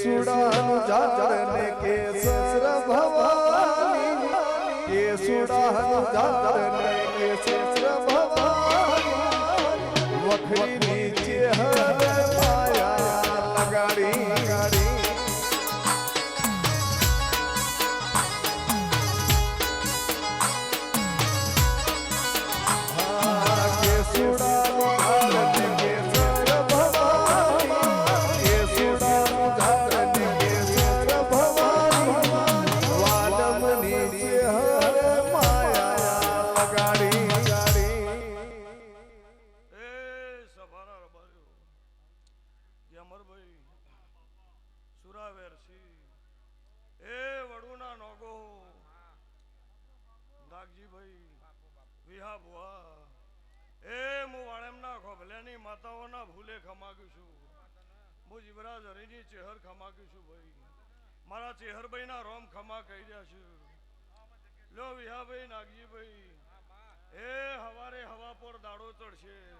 કેસુડાનું ઝાડ ને કેસર ભવાની કેસુડાનું ઝાડ ને કેસર ભવાની સુરાવેરસી એ વડુના નોગો. નાગજીભાઈ, વિહા બુઆ એ હું વાળેમના ખોભલેની માતાઓના ભૂલે ખમાગ્યું છું. હું જીવરાજ હરિની ચેહર ખમાગ્યું છું ભાઈ. મારા ચેહરભાઈના રોમ ખમા કહી રહ્યા છું. લો વિહાભાઈ, નાગજીભાઈ. એ હવારે હવા પર દાડો ચડશે.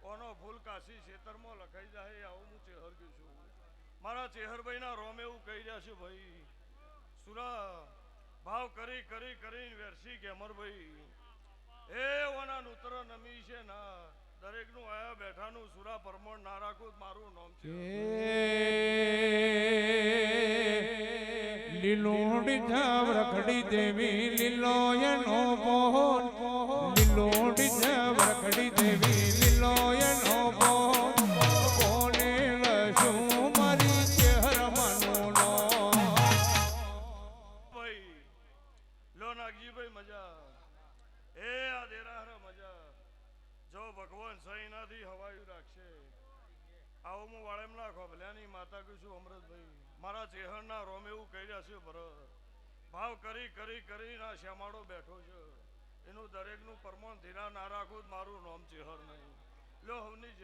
કોનો ફૂલ કાશી ખેતરમાં લખાઈ જાય, આવું હું ચેહર ગયું છું. મારા ચેહરભાઈના રોમ એવું કહી રહ્યા છે, ભાઈ સુરા ભાવ કરી કરી, કરીને વેરસી ગેમરભાઈ એ ઓના નૂતર નમી છે ના, દરેકનું આયા બેઠાનું સુરા પરમણ ના રાખું મારું નામ છે. લીલોડી જાવ રખડી દેવી લીલો એનો મોહન. લીલોડી જાવ રખડી દેવી લો નાગજીભાઈ મજા એ આ દેરાહરા મજા જો ભગવાન સહીનાથી હવાયું રાખશે. આવું હું વાળેમ નાખો. ભલ્યાની માતા કહું છું, અમૃતભાઈ, મારા ચેહરના રોમ એવું કહી રહ્યા છે, ભરત, ભાવ કરી કરી, કરીને આ શ્યામાળો બેઠો છે. એનું દરેકનું પરમાણ ધીરા ના રાખું જ મારું નામ ચેહર નહીં. લો હવની